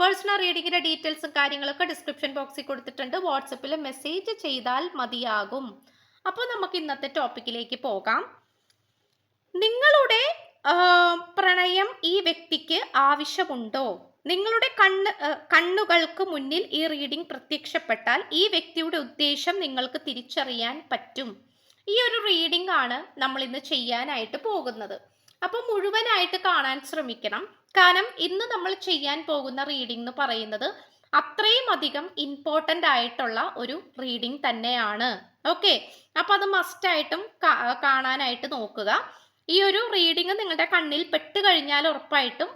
Personal റീഡിങ്ങിന്റെ ഡീറ്റെയിൽസും കാര്യങ്ങളൊക്കെ description ബോക്സിൽ കൊടുത്തിട്ടുണ്ട്. വാട്സപ്പിൽ മെസ്സേജ് ചെയ്താൽ മതിയാകും. അപ്പോൾ നമുക്ക് ഇന്നത്തെ ടോപ്പിക്കിലേക്ക് പോകാം. നിങ്ങളുടെ പ്രണയം ഈ വ്യക്തിക്ക് ആവശ്യമുണ്ടോ? നിങ്ങളുടെ കണ്ണ് കണ്ണുകൾക്ക് മുന്നിൽ ഈ റീഡിംഗ് പ്രത്യക്ഷപ്പെട്ടാൽ ഈ വ്യക്തിയുടെ ഉദ്ദേശം നിങ്ങൾക്ക് തിരിച്ചറിയാൻ പറ്റും. ഈ ഒരു റീഡിംഗ് ആണ് നമ്മൾ ഇന്ന് ചെയ്യാനായിട്ട് പോകുന്നത്. അപ്പോൾ മുഴുവനായിട്ട് കാണാൻ ശ്രമിക്കണം. കാരണം ഇന്ന് നമ്മൾ ചെയ്യാൻ പോകുന്ന റീഡിംഗ് എന്ന് പറയുന്നത് അത്രയും അധികം ഇമ്പോർട്ടന്റ് ആയിട്ടുള്ള ഒരു റീഡിംഗ് തന്നെയാണ്. ഓക്കെ അപ്പോൾ അത് മസ്റ്റ് ആയിട്ടും കാണാനായിട്ട് നോക്കുക. ഈ ഒരു റീഡിംഗ് നിങ്ങളുടെ കണ്ണിൽ പെട്ട് കഴിഞ്ഞാൽ ഉറപ്പായിട്ടും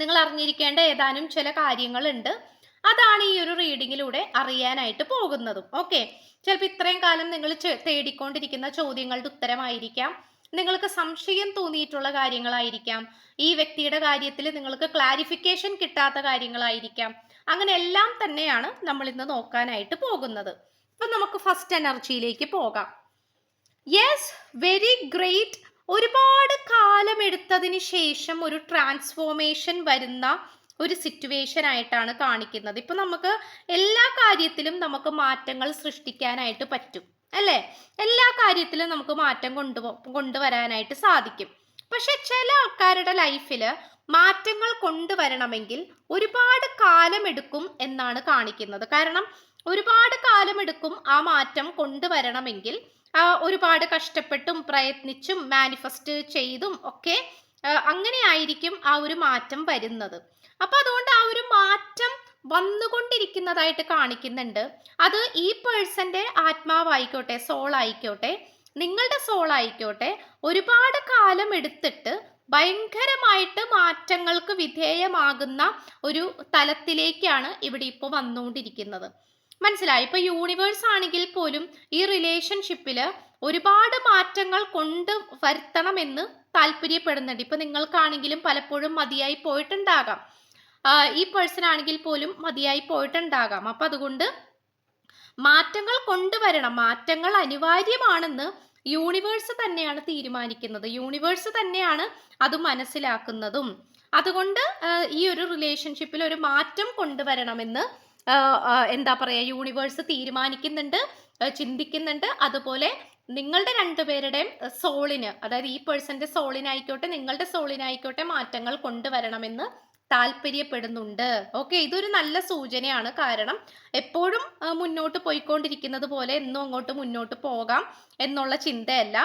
നിങ്ങൾ അറിഞ്ഞിരിക്കേണ്ട ഏതാനും ചില കാര്യങ്ങളുണ്ട്. അതാണ് ഈ ഒരു റീഡിങ്ങിലൂടെ അറിയാനായിട്ട് പോകുന്നതും. ഓക്കെ ചിലപ്പോൾ ഇത്രയും കാലം നിങ്ങൾ തേടിക്കൊണ്ടിരിക്കുന്ന ചോദ്യങ്ങളുടെ ഉത്തരമായിരിക്കാം. നിങ്ങൾക്ക് സംശയം തോന്നിയിട്ടുള്ള കാര്യങ്ങളായിരിക്കാം. ഈ വ്യക്തിയുടെ കാര്യത്തിൽ നിങ്ങൾക്ക് ക്ലാരിഫിക്കേഷൻ കിട്ടാത്ത കാര്യങ്ങളായിരിക്കാം. അങ്ങനെ എല്ലാം തന്നെയാണ് നമ്മൾ ഇന്ന് നോക്കാനായിട്ട് പോകുന്നത്. അപ്പൊ നമുക്ക് ഫസ്റ്റ് എനർജിയിലേക്ക് പോകാം. യെസ് വെരി ഗ്രേറ്റ് ഒരുപാട് കാലം എടുത്തതിന് ശേഷം ഒരു ട്രാൻസ്ഫോർമേഷൻ വരുന്ന ഒരു സിറ്റുവേഷൻ ആയിട്ടാണ് കാണിക്കുന്നത്. ഇപ്പൊ നമുക്ക് എല്ലാ കാര്യത്തിലും നമുക്ക് മാറ്റങ്ങൾ സൃഷ്ടിക്കാനായിട്ട് പറ്റും. അല്ലേ? എല്ലാ കാര്യത്തിലും നമുക്ക് മാറ്റം കൊണ്ടുപോ കൊണ്ടുവരാനായിട്ട് സാധിക്കും. പക്ഷെ ചില ആൾക്കാരുടെ ലൈഫിൽ മാറ്റങ്ങൾ കൊണ്ടുവരണമെങ്കിൽ ഒരുപാട് കാലമെടുക്കും എന്നാണ് കാണിക്കുന്നത്. കാരണം ഒരുപാട് കാലമെടുക്കും ആ മാറ്റം കൊണ്ടുവരണമെങ്കിൽ ഒരുപാട് കഷ്ടപ്പെട്ടും പ്രയത്നിച്ചും മാനിഫെസ്റ്റ് ചെയ്തും ഒക്കെ അങ്ങനെയായിരിക്കും ആ ഒരു മാറ്റം വരുന്നത്. അപ്പൊ അതുകൊണ്ട് ആ ഒരു മാറ്റം വന്നുകൊണ്ടിരിക്കുന്നതായിട്ട് കാണിക്കുന്നുണ്ട്. അത് ഈ പേഴ്സന്റെ ആത്മാവായിക്കോട്ടെ സോൾ ആയിക്കോട്ടെ നിങ്ങളുടെ സോൾ ആയിക്കോട്ടെ ഒരുപാട് കാലം എടുത്തിട്ട് ഭയങ്കരമായിട്ട് മാറ്റങ്ങൾക്ക് വിധേയമാകുന്ന ഒരു തലത്തിലേക്കാണ് ഇവിടെ ഇപ്പോൾ വന്നുകൊണ്ടിരിക്കുന്നത്. മനസ്സിലായി? ഇപ്പൊ യൂണിവേഴ്സ് ആണെങ്കിൽ പോലും ഈ റിലേഷൻഷിപ്പിൽ ഒരുപാട് മാറ്റങ്ങൾ കൊണ്ട് വരുത്തണമെന്ന് താല്പര്യപ്പെടുന്നുണ്ട്. ഇപ്പൊ നിങ്ങൾക്കാണെങ്കിലും പലപ്പോഴും മതിയായി പോയിട്ടുണ്ടാകാം. ഈ പേഴ്സൺ ആണെങ്കിൽ പോലും മതിയായി പോയിട്ടുണ്ടാകാം. അപ്പൊ അതുകൊണ്ട് മാറ്റങ്ങൾ കൊണ്ടുവരണം. മാറ്റങ്ങൾ അനിവാര്യമാണെന്ന് യൂണിവേഴ്സ് തന്നെയാണ് തീരുമാനിക്കുന്നത്. യൂണിവേഴ്സ് തന്നെയാണ് അത് മനസ്സിലാക്കുന്നതും. അതുകൊണ്ട് ഈ ഒരു റിലേഷൻഷിപ്പിൽ ഒരു മാറ്റം കൊണ്ടുവരണമെന്ന് എന്താ പറയുക യൂണിവേഴ്സ് തീരുമാനിക്കുന്നുണ്ട് ചിന്തിക്കുന്നുണ്ട്. അതുപോലെ നിങ്ങളുടെ രണ്ടുപേരുടെയും സോളിന് അതായത് ഈ പേഴ്സന്റെ സോളിനായിക്കോട്ടെ നിങ്ങളുടെ സോളിനായിക്കോട്ടെ മാറ്റങ്ങൾ കൊണ്ടുവരണമെന്ന് താല്പര്യപ്പെടുന്നുണ്ട്. ഓക്കെ ഇതൊരു നല്ല സൂചനയാണ്. കാരണം എപ്പോഴും മുന്നോട്ട് പോയിക്കൊണ്ടിരിക്കുന്നത് പോലെ എന്നും അങ്ങോട്ട് മുന്നോട്ട് പോകാം എന്നുള്ള ചിന്തയല്ല.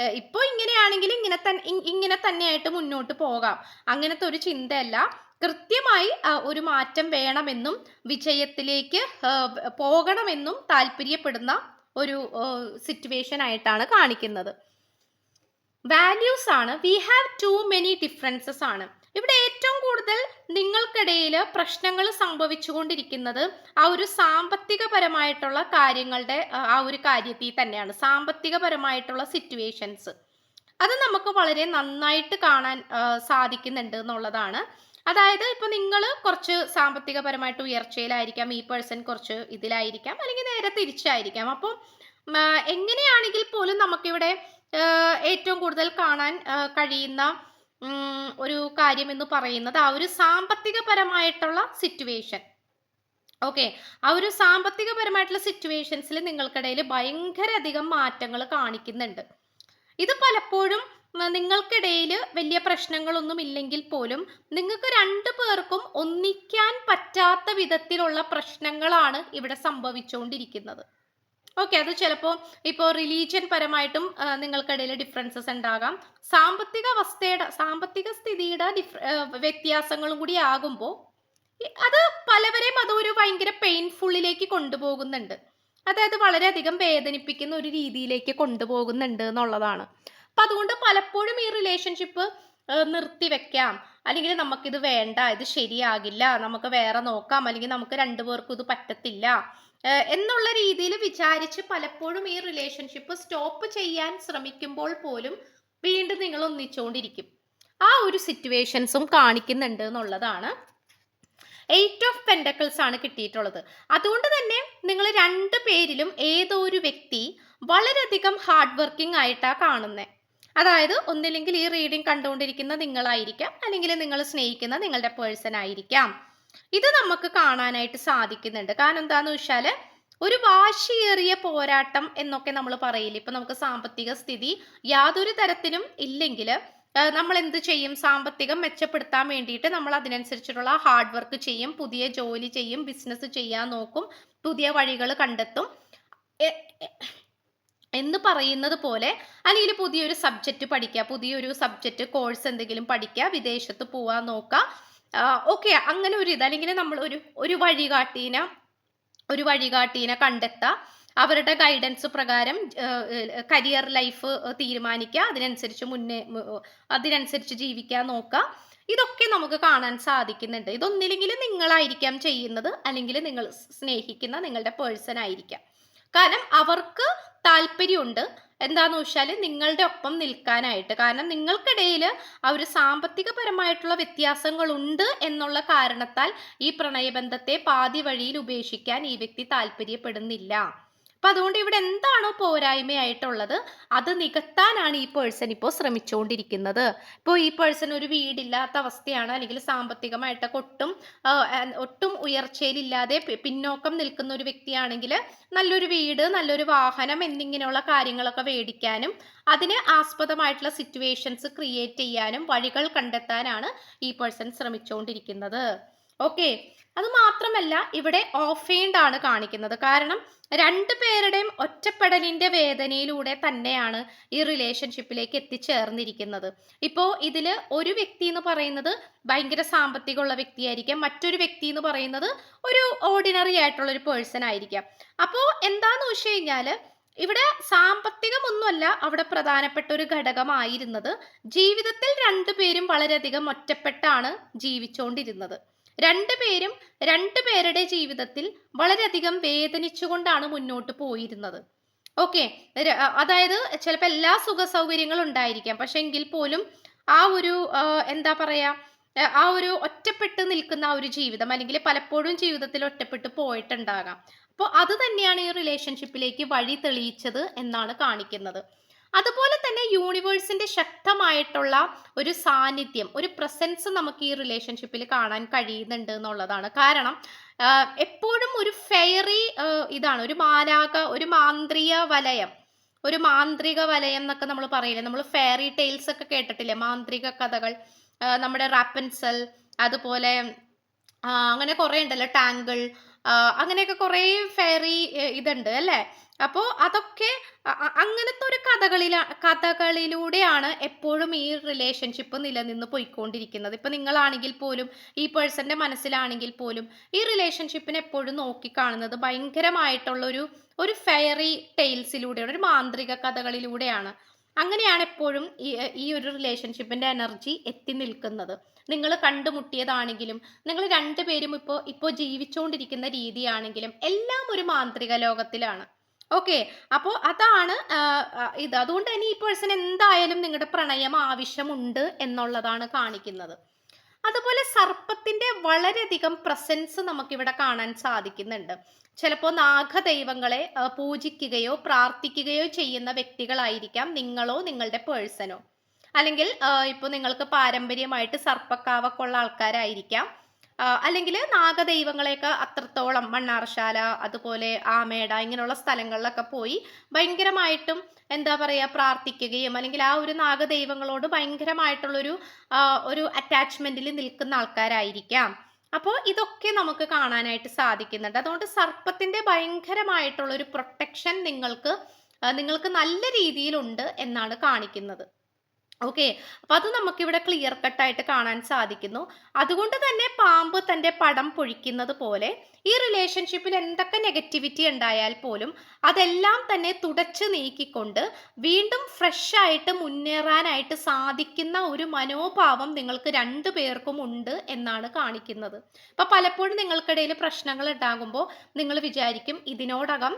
ഇപ്പോൾ ഇപ്പൊ ഇങ്ങനെയാണെങ്കിൽ ഇങ്ങനെ തന്നെ ഇങ്ങനെ തന്നെയായിട്ട് മുന്നോട്ട് പോകാം. അങ്ങനത്തെ ഒരു ചിന്തയല്ല. കൃത്യമായി ഒരു മാറ്റം വേണമെന്നും വിജയത്തിലേക്ക് പോകണമെന്നും താല്പര്യപ്പെടുന്ന ഒരു സിറ്റുവേഷൻ ആയിട്ടാണ് കാണിക്കുന്നത്. വാല്യൂസ് ആണ് we have too many differences ആണ്. ഇവിടെ ഏറ്റവും കൂടുതൽ നിങ്ങൾക്കിടയിൽ പ്രശ്നങ്ങൾ സംഭവിച്ചുകൊണ്ടിരിക്കുന്നത് ആ ഒരു സാമ്പത്തികപരമായിട്ടുള്ള കാര്യങ്ങളുടെ ആ, ഒരു കാര്യത്തിൽ തന്നെയാണ്. സാമ്പത്തികപരമായിട്ടുള്ള സിറ്റുവേഷൻസ് അത് നമുക്ക് വളരെ നന്നായിട്ട് കാണാൻ സാധിക്കുന്നുണ്ട് എന്നുള്ളതാണ്. അതായത് ഇപ്പൊ നിങ്ങൾ കുറച്ച് സാമ്പത്തികപരമായിട്ട് ഉയർച്ചയിലായിരിക്കാം ഈ പേഴ്സൺ കുറച്ച് ഇതിലായിരിക്കാം അല്ലെങ്കിൽ നേരെ തിരിച്ചായിരിക്കാം. അപ്പം എങ്ങനെയാണെങ്കിൽ പോലും നമുക്കിവിടെ ഏറ്റവും കൂടുതൽ കാണാൻ കഴിയുന്ന ഒരു കാര്യം എന്ന് പറയുന്നത് ആ ഒരു സാമ്പത്തികപരമായിട്ടുള്ള സിറ്റുവേഷൻ ഓക്കെ ആ ഒരു സാമ്പത്തികപരമായിട്ടുള്ള സിറ്റുവേഷൻസിൽ നിങ്ങൾക്കിടയിൽ ഭയങ്കര അധികം മാറ്റങ്ങൾ കാണിക്കുന്നുണ്ട്. ഇത് പലപ്പോഴും നിങ്ങൾക്കിടയിൽ വലിയ പ്രശ്നങ്ങളൊന്നും ഇല്ലെങ്കിൽ പോലും നിങ്ങൾക്ക് രണ്ടു പേർക്കും ഒന്നിക്കാൻ പറ്റാത്ത വിധത്തിലുള്ള പ്രശ്നങ്ങളാണ് ഇവിടെ സംഭവിച്ചുകൊണ്ടിരിക്കുന്നത്. ഓക്കെ അത് ചിലപ്പോൾ ഇപ്പോൾ റിലീജിയൻ പരമായിട്ടും നിങ്ങൾക്കിടയിൽ ഡിഫറൻസസ് ഉണ്ടാകാം. സാമ്പത്തിക അവസ്ഥയുടെ സാമ്പത്തിക സ്ഥിതിയുടെ ഡിഫ വ്യത്യാസങ്ങളും കൂടി ആകുമ്പോൾ അത് പലവരെയും അതൊരു ഭയങ്കര പെയിൻഫുള്ളിലേക്ക് കൊണ്ടുപോകുന്നുണ്ട്. അതായത് വളരെയധികം വേദനിപ്പിക്കുന്ന ഒരു രീതിയിലേക്ക് കൊണ്ടുപോകുന്നുണ്ട് എന്നുള്ളതാണ്. അപ്പം അതുകൊണ്ട് പലപ്പോഴും ഈ റിലേഷൻഷിപ്പ് നിർത്തിവെക്കാം അല്ലെങ്കിൽ നമുക്കിത് വേണ്ട ഇത് ശരിയാകില്ല നമുക്ക് വേറെ നോക്കാം അല്ലെങ്കിൽ നമുക്ക് രണ്ടുപേർക്കും ഇത് പറ്റത്തില്ല. എന്നുള്ള രീതിയിൽ വിചാരിച്ച് പലപ്പോഴും ഈ റിലേഷൻഷിപ്പ് സ്റ്റോപ്പ് ചെയ്യാൻ ശ്രമിക്കുമ്പോൾ പോലും വീണ്ടും നിങ്ങൾ ഒന്നിച്ചുകൊണ്ടിരിക്കും ആ ഒരു സിറ്റുവേഷൻസും കാണിക്കുന്നുണ്ട് എന്നുള്ളതാണ് എയ്റ്റ് ഓഫ് പെൻഡക്കിൾസ് ആണ് കിട്ടിയിട്ടുള്ളത്. അതുകൊണ്ട് തന്നെ നിങ്ങൾ രണ്ട് പേരിലും ഏതോ ഒരു വ്യക്തി വളരെയധികം ഹാർഡ് വർക്കിംഗ് ആയിട്ടാണ് കാണുന്നത് അതായത് ഒന്നില്ലെങ്കിൽ ഈ റീഡിംഗ് കണ്ടുകൊണ്ടിരിക്കുന്ന നിങ്ങളായിരിക്കാം അല്ലെങ്കിൽ നിങ്ങൾ സ്നേഹിക്കുന്ന നിങ്ങളുടെ പേഴ്സൺ ആയിരിക്കാം. ഇത് നമുക്ക് കാണാനായിട്ട് സാധിക്കുന്നുണ്ട്. കാരണം എന്താന്ന് വെച്ചാൽ ഒരു വാശിയേറിയ പോരാട്ടം എന്നൊക്കെ നമ്മൾ പറയില്ല? ഇപ്പൊ നമുക്ക് സാമ്പത്തിക സ്ഥിതി യാതൊരു തരത്തിലും ഇല്ലെങ്കിൽ നമ്മൾ എന്ത് ചെയ്യും? സാമ്പത്തികം മെച്ചപ്പെടുത്താൻ വേണ്ടിയിട്ട് നമ്മൾ അതിനനുസരിച്ചിട്ടുള്ള ഹാർഡ് വർക്ക് ചെയ്യും പുതിയ ജോലി ചെയ്യും ബിസിനസ് ചെയ്യാൻ നോക്കും പുതിയ വഴികൾ കണ്ടെത്തും. എന്ന് പറയുന്നത് പോലെ അല്ലെങ്കിൽ പുതിയൊരു സബ്ജക്റ്റ് പഠിക്കുക പുതിയൊരു സബ്ജക്റ്റ് കോഴ്സ് എന്തെങ്കിലും പഠിക്കുക വിദേശത്ത് പോവാൻ നോക്കുക ഓക്കെ അങ്ങനെ ഒരു ഇത്. അല്ലെങ്കിൽ നമ്മൾ ഒരു ഒരു വഴികാട്ടീനെ ഒരു വഴികാട്ടീനെ കണ്ടെത്താം. അവരുടെ ഗൈഡൻസ് പ്രകാരം കരിയർ ലൈഫ് തീരുമാനിക്കുക അതിനനുസരിച്ച് മുന്നേ അതിനനുസരിച്ച് ജീവിക്കാൻ നോക്കുക ഇതൊക്കെ നമുക്ക് കാണാൻ സാധിക്കുന്നുണ്ട്. ഇതൊന്നില്ലെങ്കിൽ നിങ്ങളായിരിക്കാം ചെയ്യുന്നത്. അല്ലെങ്കിൽ നിങ്ങൾ സ്നേഹിക്കുന്ന നിങ്ങളുടെ പേഴ്സൺ ആയിരിക്കാം. കാരണം അവർക്ക് താല്പര്യമുണ്ട്. എന്താന്ന് വെച്ചാൽ നിങ്ങളുടെ ഒപ്പം നിൽക്കാനായിട്ട്. കാരണം നിങ്ങൾക്കിടയിൽ ആ ഒരു സാമ്പത്തികപരമായിട്ടുള്ള വ്യത്യാസങ്ങളുണ്ട് എന്നുള്ള കാരണത്താൽ ഈ പ്രണയബന്ധത്തെ പാതി വഴിയിൽ ഉപേക്ഷിക്കാൻ ഈ വ്യക്തി താല്പര്യപ്പെടുന്നില്ല. അപ്പൊ അതുകൊണ്ട് ഇവിടെ എന്താണോ പോരായ്മയായിട്ടുള്ളത് അത് നികത്താനാണ് ഈ പേഴ്സൺ ഇപ്പോൾ ശ്രമിച്ചുകൊണ്ടിരിക്കുന്നത് ഇപ്പോൾ ഈ പേഴ്സൺ ഒരു വീടില്ലാത്ത അവസ്ഥയാണ് അല്ലെങ്കിൽ സാമ്പത്തികമായിട്ടൊക്കെ ഒട്ടും ഒട്ടും ഉയർച്ചയിലില്ലാതെ പിന്നോക്കം നിൽക്കുന്ന ഒരു വ്യക്തിയാണെങ്കിൽ നല്ലൊരു വീട് നല്ലൊരു വാഹനം എന്നിങ്ങനെയുള്ള കാര്യങ്ങളൊക്കെ മേടിക്കാനും അതിന് ആസ്പദമായിട്ടുള്ള സിറ്റുവേഷൻസ് ക്രിയേറ്റ് ചെയ്യാനും വഴികൾ കണ്ടെത്താനാണ് ഈ പേഴ്സൺ ശ്രമിച്ചുകൊണ്ടിരിക്കുന്നത് ഓക്കെ അത് മാത്രമല്ല ഇവിടെ ഓഫേൻഡ് ആണ് കാണിക്കുന്നത്. കാരണം രണ്ടു പേരുടെയും ഒറ്റപ്പെടലിന്റെ വേദനയിലൂടെ തന്നെയാണ് ഈ റിലേഷൻഷിപ്പിലേക്ക് എത്തിച്ചേർന്നിരിക്കുന്നത്. ഇപ്പോൾ ഇതിൽ ഒരു വ്യക്തി എന്ന് പറയുന്നത് ഭയങ്കര സാമ്പത്തികമുള്ള വ്യക്തിയായിരിക്കാം. മറ്റൊരു വ്യക്തി എന്ന് പറയുന്നത് ഒരു ഓർഡിനറി ആയിട്ടുള്ള ഒരു പേഴ്സൺ ആയിരിക്കാം. അപ്പോൾ എന്താന്ന് വെച്ച് കഴിഞ്ഞാൽ ഇവിടെ സാമ്പത്തികമൊന്നുമല്ല അവിടെ പ്രധാനപ്പെട്ട ഒരു ഘടകമായിരുന്നത്. ജീവിതത്തിൽ രണ്ടുപേരും വളരെയധികം ഒറ്റപ്പെട്ടാണ് ജീവിച്ചുകൊണ്ടിരുന്നത് രണ്ടുപേരും രണ്ടുപേരുടെ ജീവിതത്തിൽ വളരെയധികം വേദനിച്ചുകൊണ്ടാണ് മുന്നോട്ട് പോയിരുന്നത്. ഓക്കെ അതായത് ചിലപ്പോൾ എല്ലാ സുഖ സൗകര്യങ്ങളും ഉണ്ടായിരിക്കാം പക്ഷെ എങ്കിൽ പോലും ആ ഒരു എന്താ പറയാ ആ, ഒരു ഒറ്റപ്പെട്ട് നിൽക്കുന്ന ആ ഒരു ജീവിതം അല്ലെങ്കിൽ പലപ്പോഴും ജീവിതത്തിൽ ഒറ്റപ്പെട്ട് പോയിട്ടുണ്ടാകാം. അപ്പോൾ അത് തന്നെയാണ് ഈ റിലേഷൻഷിപ്പിലേക്ക് വഴി തെളിയിച്ചത് എന്നാണ് കാണിക്കുന്നത്. അതുപോലെ തന്നെ യൂണിവേഴ്സിന്റെ ശക്തമായിട്ടുള്ള ഒരു സാന്നിധ്യം ഒരു പ്രസൻസ് നമുക്ക് ഈ റിലേഷൻഷിപ്പിൽ കാണാൻ കഴിയുന്നുണ്ട് എന്നുള്ളതാണ്. കാരണം എപ്പോഴും ഒരു ഫെയറി ഇതാണ് ഒരു മാലാക ഒരു മാന്ത്രിക വലയം. ഒരു മാന്ത്രിക വലയം എന്നൊക്കെ നമ്മൾ പറയില്ലേ? നമ്മൾ ഫെയറി ടെയിൽസ് ഒക്കെ കേട്ടിട്ടില്ലേ? മാന്ത്രിക കഥകൾ നമ്മുടെ റാപ്പൻസൽ അതുപോലെ അങ്ങനെ കുറേ ഉണ്ടല്ലോ ടാങ്കിൾ അങ്ങനെയൊക്കെ കുറേ ഫെയറി ഇതുണ്ട് അല്ലേ? അപ്പോൾ അതൊക്കെ അങ്ങനത്തെ ഒരു കഥകളില കഥകളിലൂടെയാണ് എപ്പോഴും ഈ റിലേഷൻഷിപ്പ് നിലനിന്ന് പോയിക്കൊണ്ടിരിക്കുന്നത്. ഇപ്പം നിങ്ങളാണെങ്കിൽ പോലും ഈ പേഴ്സന്റെ മനസ്സിലാണെങ്കിൽ പോലും ഈ റിലേഷൻഷിപ്പിനെ എപ്പോഴും നോക്കിക്കാണുന്നത് ഭയങ്കരമായിട്ടുള്ള ഒരു ഫെയറി ടെയിൽസിലൂടെയാണ് ഒരു മാന്ത്രിക കഥകളിലൂടെയാണ്. അങ്ങനെയാണ് എപ്പോഴും ഈ ഈ ഒരു റിലേഷൻഷിപ്പിന്റെ എനർജി എത്തി നിൽക്കുന്നത്. നിങ്ങൾ കണ്ടുമുട്ടിയതാണെങ്കിലും നിങ്ങൾ രണ്ടുപേരും ഇപ്പോൾ ഇപ്പോൾ ജീവിച്ചുകൊണ്ടിരിക്കുന്ന രീതിയാണെങ്കിലും എല്ലാം ഒരു മാന്ത്രിക ലോകത്തിലാണ്. ഓക്കെ? അപ്പോൾ അതാണ് ഇത്. അതുകൊണ്ട് തന്നെ ഈ പേഴ്സൺ എന്തായാലും നിങ്ങളുടെ പ്രണയം ആവശ്യമുണ്ട് എന്നുള്ളതാണ് കാണിക്കുന്നത്. അതുപോലെ സർപ്പത്തിന്റെ വളരെയധികം പ്രസൻസ് നമുക്കിവിടെ കാണാൻ സാധിക്കുന്നുണ്ട്. ചിലപ്പോൾ നാഗദൈവങ്ങളെ പൂജിക്കുകയോ പ്രാർത്ഥിക്കുകയോ ചെയ്യുന്ന വ്യക്തികളായിരിക്കാം നിങ്ങളോ നിങ്ങളുടെ പേഴ്സണോ അല്ലെങ്കിൽ ഇപ്പോൾ നിങ്ങൾക്ക് പാരമ്പര്യമായിട്ട് സർപ്പക്കാവൊക്കെ ഉള്ള ആൾക്കാരായിരിക്കാം. അല്ലെങ്കിൽ നാഗദൈവങ്ങളെയൊക്കെ അത്രത്തോളം മണ്ണാർശാല അതുപോലെ ആമേട ഇങ്ങനെയുള്ള സ്ഥലങ്ങളിലൊക്കെ പോയി ഭയങ്കരമായിട്ടും എന്താ പറയുക പ്രാർത്ഥിക്കുകയും അല്ലെങ്കിൽ ആ ഒരു നാഗദൈവങ്ങളോട് ഭയങ്കരമായിട്ടുള്ളൊരു ഒരു അറ്റാച്ച്മെന്റിൽ നിൽക്കുന്ന ആൾക്കാരായിരിക്കാം. അപ്പോൾ ഇതൊക്കെ നമുക്ക് കാണാനായിട്ട് സാധിക്കുന്നുണ്ട്. അതുകൊണ്ട് സർപ്പത്തിന്റെ ഭയങ്കരമായിട്ടുള്ളൊരു പ്രൊട്ടക്ഷൻ നിങ്ങൾക്ക് നിങ്ങൾക്ക് നല്ല രീതിയിലുണ്ട് എന്നാണ് കാണിക്കുന്നത്. ഓക്കെ അപ്പൊ അത് നമുക്കിവിടെ ക്ലിയർ കട്ടായിട്ട് കാണാൻ സാധിക്കുന്നു. അതുകൊണ്ട് തന്നെ പാമ്പ് തന്റെ പടം പൊഴിക്കുന്നത് പോലെ ഈ റിലേഷൻഷിപ്പിൽ എന്തൊക്കെ നെഗറ്റിവിറ്റി ഉണ്ടായാൽ പോലും അതെല്ലാം തന്നെ തുടച്ചു നീക്കിക്കൊണ്ട് വീണ്ടും ഫ്രഷ് ആയിട്ട് മുന്നേറാനായിട്ട് സാധിക്കുന്ന ഒരു മനോഭാവം നിങ്ങൾക്ക് രണ്ടു പേർക്കും ഉണ്ട് എന്നാണ് കാണിക്കുന്നത്. അപ്പൊ പലപ്പോഴും നിങ്ങൾക്കിടയിൽ പ്രശ്നങ്ങൾ ഉണ്ടാകുമ്പോൾ നിങ്ങൾ വിചാരിക്കും ഇതിനോടകം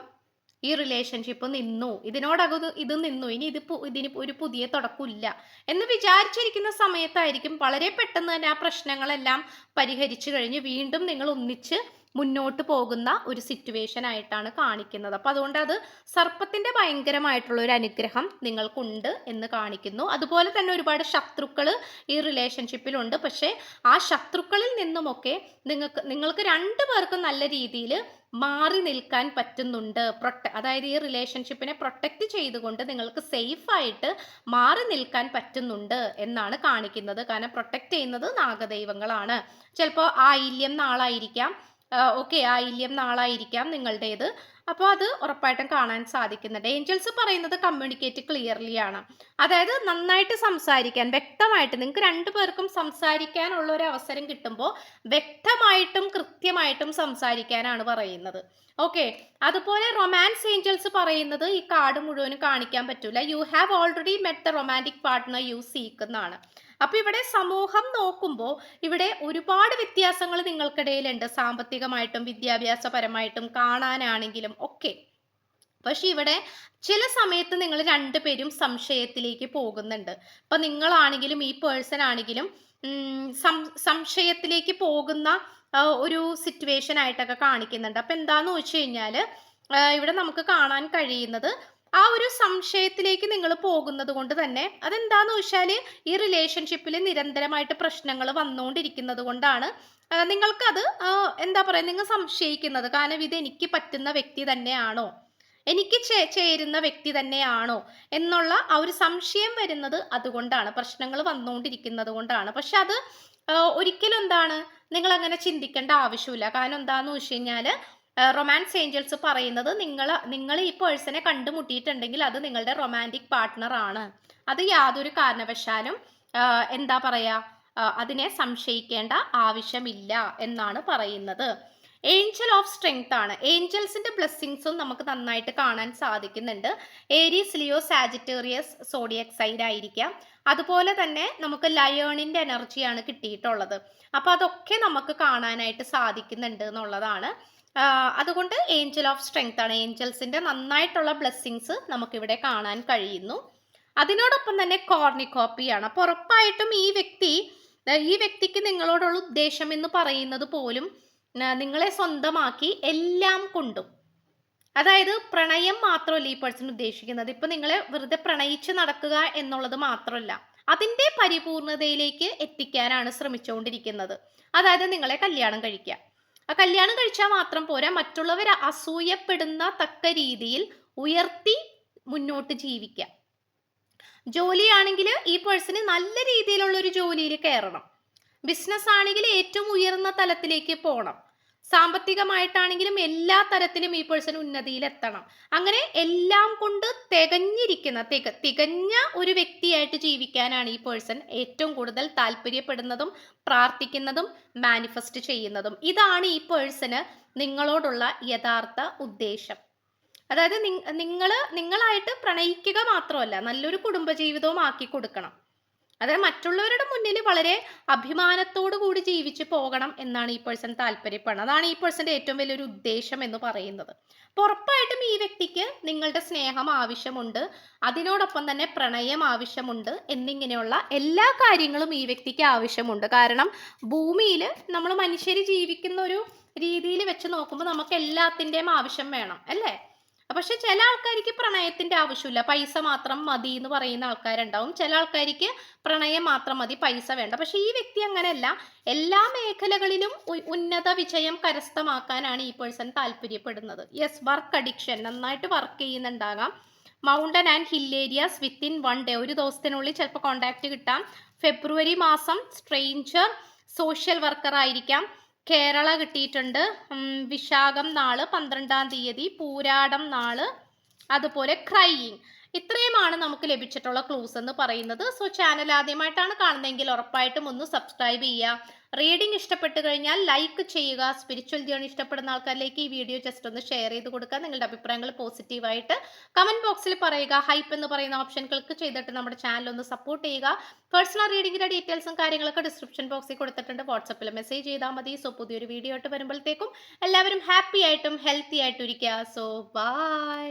ഈ റിലേഷൻഷിപ്പ് നിന്നു ഇതിനോടകം ഇത് നിന്നു ഇനി ഇത് ഇതിന് ഒരു പുതിയ തുടക്കമില്ല എന്ന് വിചാരിച്ചിരിക്കുന്ന സമയത്തായിരിക്കും വളരെ പെട്ടെന്ന് തന്നെ ആ പ്രശ്നങ്ങളെല്ലാം പരിഹരിച്ചു കഴിഞ്ഞ് വീണ്ടും നിങ്ങൾ ഒന്നിച്ച് മുന്നോട്ട് പോകുന്ന ഒരു സിറ്റുവേഷൻ ആയിട്ടാണ് കാണിക്കുന്നത്. അപ്പം അതുകൊണ്ട് അത് സർപ്പത്തിന്റെ ഭയങ്കരമായിട്ടുള്ള ഒരു അനുഗ്രഹം നിങ്ങൾക്കുണ്ട് എന്ന് കാണിക്കുന്നു. അതുപോലെ തന്നെ ഒരുപാട് ശത്രുക്കൾ ഈ റിലേഷൻഷിപ്പിലുണ്ട് പക്ഷേ ആ ശത്രുക്കളിൽ നിന്നുമൊക്കെ നിങ്ങൾക്ക് നിങ്ങൾക്ക് രണ്ടു പേർക്കും നല്ല രീതിയിൽ മാറി നിൽക്കാൻ പറ്റുന്നുണ്ട്. പ്രൊട്ട അതായത് ഈ റിലേഷൻഷിപ്പിനെ പ്രൊട്ടക്റ്റ് ചെയ്തുകൊണ്ട് നിങ്ങൾക്ക് സേഫ് ആയിട്ട് മാറി നിൽക്കാൻ പറ്റുന്നുണ്ട് എന്നാണ് കാണിക്കുന്നത്. കാരണം പ്രൊട്ടക്റ്റ് ചെയ്യുന്നത് നാഗദൈവങ്ങളാണ്. ചിലപ്പോൾ ആയില്യം നാളായിരിക്കാം. ഓക്കെ ആയില്യം നാളായിരിക്കാം നിങ്ങളുടേത്. അപ്പോൾ അത് ഉറപ്പായിട്ടും കാണാൻ സാധിക്കുന്നുണ്ട്. ഏഞ്ചൽസ് പറയുന്നത് കമ്മ്യൂണിക്കേറ്റ് ക്ലിയർലി ആണ്. അതായത് നന്നായിട്ട് സംസാരിക്കാൻ വ്യക്തമായിട്ട് നിങ്ങൾക്ക് രണ്ടു പേർക്കും സംസാരിക്കാനുള്ള ഒരു അവസരം കിട്ടുമ്പോൾ വ്യക്തമായിട്ടും കൃത്യമായിട്ടും സംസാരിക്കാനാണ് പറയുന്നത്. ഓക്കെ അതുപോലെ റൊമാൻസ് ഏഞ്ചൽസ് പറയുന്നത് ഈ കാർഡ് മുഴുവനും കാണിക്കാൻ പറ്റൂല. You have already met the romantic partner you seek എന്നാണ്. അപ്പൊ ഇവിടെ സമൂഹം നോക്കുമ്പോൾ ഇവിടെ ഒരുപാട് വ്യത്യാസങ്ങൾ നിങ്ങൾക്കിടയിലുണ്ട്. സാമ്പത്തികമായിട്ടും വിദ്യാഭ്യാസപരമായിട്ടും കാണാനാണെങ്കിലും ഒക്കെ. പക്ഷെ ഇവിടെ ചില സമയത്ത് നിങ്ങൾ രണ്ടുപേരും സംശയത്തിലേക്ക് പോകുന്നുണ്ട്. ഇപ്പൊ നിങ്ങളാണെങ്കിലും ഈ പേഴ്സൺ ആണെങ്കിലും സംശയത്തിലേക്ക് പോകുന്ന ഒരു സിറ്റുവേഷൻ ആയിട്ടൊക്കെ കാണിക്കുന്നുണ്ട്. അപ്പൊ എന്താന്ന് വെച്ച് കഴിഞ്ഞാൽ ഇവിടെ നമുക്ക് കാണാൻ കഴിയുന്നത് ആ ഒരു സംശയത്തിലേക്ക് നിങ്ങൾ പോകുന്നത് കൊണ്ട് തന്നെ അതെന്താന്ന് വെച്ചാൽ ഈ റിലേഷൻഷിപ്പിൽ നിരന്തരമായിട്ട് പ്രശ്നങ്ങൾ വന്നുകൊണ്ടിരിക്കുന്നത് കൊണ്ടാണ്. നിങ്ങൾക്കത് എന്താ പറയുക നിങ്ങൾ സംശയിക്കുന്നത്. കാരണം ഇത് എനിക്ക് പറ്റുന്ന വ്യക്തി തന്നെയാണോ? എനിക്ക് ചേരുന്ന വ്യക്തി തന്നെയാണോ? എന്നുള്ള ആ ഒരു സംശയം വരുന്നത് അതുകൊണ്ടാണ്. പ്രശ്നങ്ങൾ വന്നുകൊണ്ടിരിക്കുന്നത് കൊണ്ടാണ്. പക്ഷെ അത് ഒരിക്കലും എന്താണ്? നിങ്ങൾ അങ്ങനെ ചിന്തിക്കേണ്ട ആവശ്യമില്ല. കാരണം എന്താന്ന് വെച്ച് കഴിഞ്ഞാൽ റൊമാൻസ് ഏഞ്ചൽസ് പറയുന്നത് നിങ്ങൾ നിങ്ങൾ ഈ പേഴ്സണെ കണ്ടുമുട്ടിയിട്ടുണ്ടെങ്കിൽ അത് നിങ്ങളുടെ റൊമാന്റിക് പാർട്ട്ണർ ആണ്. അത് യാതൊരു കാരണവശാലും എന്താ പറയുക അതിനെ സംശയിക്കേണ്ട ആവശ്യമില്ല എന്നാണ് പറയുന്നത്. ഏഞ്ചൽ ഓഫ് സ്ട്രെങ്ത് ആണ്. ഏഞ്ചൽസിന്റെ ബ്ലെസ്സിങ്സും നമുക്ക് നന്നായിട്ട് കാണാൻ സാധിക്കുന്നുണ്ട്. Aries Leo Sagittarius zodiac side ആയിരിക്കാം. അതുപോലെ തന്നെ നമുക്ക് ലയേണിന്റെ എനർജിയാണ് കിട്ടിയിട്ടുള്ളത്. അപ്പൊ അതൊക്കെ നമുക്ക് കാണാനായിട്ട് സാധിക്കുന്നുണ്ട് എന്നുള്ളതാണ്. അതുകൊണ്ട് ഏഞ്ചൽ ഓഫ് സ്ട്രെങ്ത് ആണ്. ഏഞ്ചൽസിന്റെ നന്നായിട്ടുള്ള ബ്ലെസ്സിങ്സ് നമുക്കിവിടെ കാണാൻ കഴിയുന്നു. അതിനോടൊപ്പം തന്നെ കോർണിക്കോപ്പിയാണ് അപ്പൊ ഉറപ്പായിട്ടും ഈ വ്യക്തി ഈ വ്യക്തിക്ക് നിങ്ങളോടുള്ള ഉദ്ദേശം എന്ന് പറയുന്നത് പോലും നിങ്ങളെ സ്വന്തമാക്കി എല്ലാം കൊണ്ടും. അതായത് പ്രണയം മാത്രമല്ല ഈ പേഴ്സൺ ഉദ്ദേശിക്കുന്നത്. ഇപ്പൊ നിങ്ങളെ വെറുതെ പ്രണയിച്ച് നടക്കുക എന്നുള്ളത് മാത്രമല്ല അതിന്റെ പരിപൂർണതയിലേക്ക് എത്തിക്കാനാണ് ശ്രമിച്ചുകൊണ്ടിരിക്കുന്നത്. അതായത് നിങ്ങളെ കല്യാണം കഴിക്കുക. ആ കല്യാണം കഴിച്ചാൽ മാത്രം പോരാ. മറ്റുള്ളവർ അസൂയപ്പെടുന്ന തക്ക രീതിയിൽ ഉയർത്തി മുന്നോട്ട് ജീവിക്കുക ജോലിയാണെങ്കിൽ ഈ പേഴ്സണ് നല്ല രീതിയിലുള്ള ഒരു ജോലിയിൽ കയറണം ബിസിനസ് ആണെങ്കിൽ ഏറ്റവും ഉയർന്ന തലത്തിലേക്ക് പോകണം സാമ്പത്തികമായിട്ടാണെങ്കിലും എല്ലാ തരത്തിലും ഈ പേഴ്സൺ ഉന്നതിയിലെത്തണം. അങ്ങനെ എല്ലാം കൊണ്ട് തികഞ്ഞിരിക്കുന്ന തിക തികഞ്ഞ ഒരു വ്യക്തിയായിട്ട് ജീവിക്കാനാണ് ഈ പേഴ്സൺ ഏറ്റവും കൂടുതൽ താല്പര്യപ്പെടുന്നതും പ്രാർത്ഥിക്കുന്നതും മാനിഫെസ്റ്റ് ചെയ്യുന്നതും. ഇതാണ് ഈ പേഴ്സന് നിങ്ങളോടുള്ള യഥാർത്ഥ ഉദ്ദേശം. അതായത് നിങ്ങൾ നിങ്ങളായിട്ട് പ്രണയിക്കുക മാത്രമല്ല നല്ലൊരു കുടുംബജീവിതവും ആക്കി കൊടുക്കണം. അതായത് മറ്റുള്ളവരുടെ മുന്നിൽ വളരെ അഭിമാനത്തോടു കൂടി ജീവിച്ചു പോകണം എന്നാണ് ഈ പേഴ്സൺ താല്പര്യപ്പെടുന്നത്. അതാണ് ഈ പേഴ്സന്റെ ഏറ്റവും വലിയൊരു ഉദ്ദേശം എന്ന് പറയുന്നത്. അപ്പോൾ ഉറപ്പായിട്ടും ഈ വ്യക്തിക്ക് നിങ്ങളുടെ സ്നേഹം ആവശ്യമുണ്ട് അതിനോടൊപ്പം തന്നെ പ്രണയം ആവശ്യമുണ്ട് എന്നിങ്ങനെയുള്ള എല്ലാ കാര്യങ്ങളും ഈ വ്യക്തിക്ക് ആവശ്യമുണ്ട്. കാരണം ഭൂമിയിൽ നമ്മൾ മനുഷ്യർ ജീവിക്കുന്ന ഒരു രീതിയിൽ വെച്ച് നോക്കുമ്പോൾ നമുക്ക് എല്ലാത്തിന്റെയും ആവശ്യം വേണം അല്ലേ? പക്ഷെ ചില ആൾക്കാർക്ക് പ്രണയത്തിന്റെ ആവശ്യമില്ല. പൈസ മാത്രം മതി എന്ന് പറയുന്ന ആൾക്കാരുണ്ടാവും. ചില ആൾക്കാർക്ക് പ്രണയം മാത്രം മതി പൈസ വേണ്ട. പക്ഷെ ഈ വ്യക്തി അങ്ങനെയല്ല. എല്ലാ മേഖലകളിലും ഉന്നത വിജയം കരസ്ഥമാക്കാനാണ് ഈ പേഴ്സൺ താല്പര്യപ്പെടുന്നത്. യെസ് വർക്ക് അഡിക്ഷൻ നന്നായിട്ട് work ചെയ്യുന്നുണ്ടാകാം. Mountain and hill areas within one day ഒരു ദിവസത്തിനുള്ളിൽ ചിലപ്പോൾ കോണ്ടാക്ട് കിട്ടാം. ഫെബ്രുവരി മാസം സ്ട്രെയിഞ്ചർ സോഷ്യൽ വർക്കർ ആയിരിക്കാം. കേരള കിട്ടിയിട്ടുണ്ട്. വിശാഖം നാൾ പന്ത്രണ്ടാം തീയതി പൂരാടം നാൾ അതുപോലെ ക്രൈയിങ്. ഇത്രയുമാണ് നമുക്ക് ലഭിച്ചിട്ടുള്ള ക്ലൂസ് എന്ന് പറയുന്നത്. സോ ചാനൽ ആദ്യമായിട്ടാണ് കാണുന്നതെങ്കിൽ ഉറപ്പായിട്ടും ഒന്ന് സബ്സ്ക്രൈബ് ചെയ്യുക. റീഡിംഗ് ഇഷ്ടപ്പെട്ട് കഴിഞ്ഞാൽ ലൈക്ക് ചെയ്യുക. സ്പിരിച്വൽ ജേണി ഇഷ്ടപ്പെടുന്ന ആൾക്കാരിലേക്ക് ഈ വീഡിയോ ജസ്റ്റ് ഒന്ന് ഷെയർ ചെയ്ത് കൊടുക്കുക. നിങ്ങളുടെ അഭിപ്രായങ്ങൾ പോസിറ്റീവായിട്ട് കമന്റ് ബോക്സിൽ പറയുക. ഹൈപ്പ് എന്ന് പറയുന്ന ഓപ്ഷൻ ക്ലിക്ക് ചെയ്തിട്ട് നമ്മുടെ ചാനൽ ഒന്ന് സപ്പോർട്ട് ചെയ്യുക. പേഴ്സണൽ റീഡിങ്ങിന്റെ ഡീറ്റെയിൽസും കാര്യങ്ങളൊക്കെ ഡിസ്ക്രിപ്ഷൻ ബോക്സിൽ കൊടുത്തിട്ടുണ്ട്. വാട്സപ്പിൽ മെസ്സേജ് ചെയ്താൽ മതി. സോ പുതിയൊരു വീഡിയോ ആയിട്ട് വരുമ്പോഴത്തേക്കും എല്ലാവരും ഹാപ്പി ആയിട്ടും ഹെൽത്തി ആയിട്ടും ഇരിക്കുക. So by